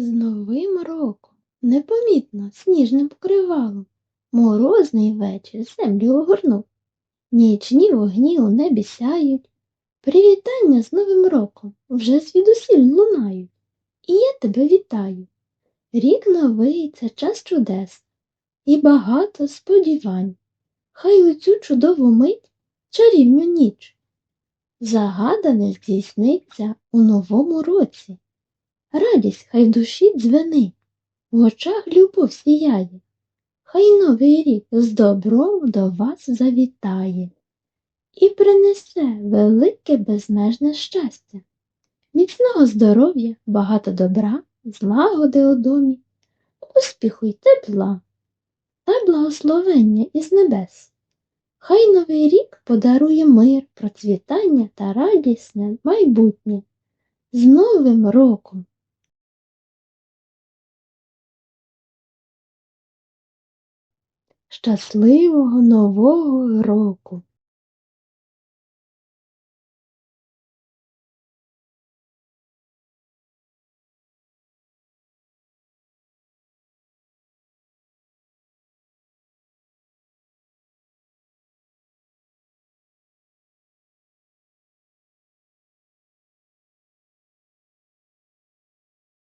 З новим роком непомітно сніжним покривалом морозний вечір землю огорнув. Нічні вогні у небі сяють, привітання з Новим роком вже звідусіль лунають. І я тебе вітаю. Рік новий це час чудес і багато сподівань. Хай у цю чудову мить чарівню ніч. Загадане здійсниться у новому році. Радість хай душі дзвенить, в очах любов сіяє, хай новий рік з добром до вас завітає і принесе велике безмежне щастя, міцного здоров'я, багато добра, злагоди у домі, успіху й тепла та благословення із небес. Хай новий рік подарує мир, процвітання та радісне майбутнє. З Новим роком! Щасливого Нового року!